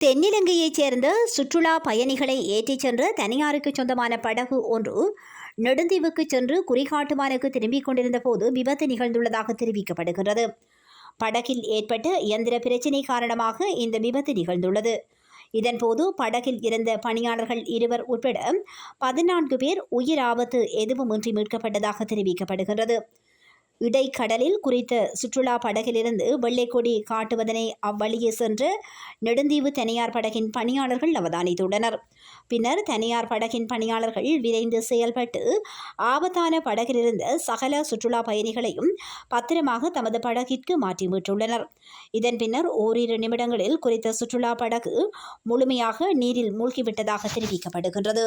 தென்னிலங்கையைச் சேர்ந்த சுற்றுலா பயணிகளை ஏற்றிச் சென்ற தனியாருக்கு சொந்தமான படகு ஒன்று நெடுந்தீவுக்கு சென்று குறிகாட்டுமானுக்கு திரும்பிக் கொண்டிருந்த போது விபத்து நிகழ்ந்துள்ளதாக தெரிவிக்கப்படுகிறது படகில் ஏற்பட்ட இயந்திர பிரச்சினை காரணமாக இந்த விபத்து நிகழ்ந்துள்ளது. இதன்போது படகில் இருந்த பணியாளர்கள் இருவர் உட்பட பதினான்கு பேர் உயிர் ஆபத்து எதுவுமின்றி மீட்கப்பட்டதாக தெரிவிக்கப்படுகிறது இடைக்கடலில் குறித்த சுற்றுலா படகிலிருந்து வெள்ளைக்கொடி காட்டுவதனை அவ்வழியே சென்ற நெடுந்தீவு தனியார் படகின் பணியாளர்கள் அவதானித்துள்ளனர். பின்னர் தனியார் படகின் பணியாளர்கள் விரைந்து செயல்பட்டு ஆபத்தான படகிலிருந்த சகல சுற்றுலா பயணிகளையும் பத்திரமாக தமது படகிற்கு மாற்றி மீட்டுள்ளனர். இதன் பின்னர் ஓரிரு நிமிடங்களில் குறித்த சுற்றுலா படகு முழுமையாக நீரில் மூழ்கிவிட்டதாக தெரிவிக்கப்படுகின்றது.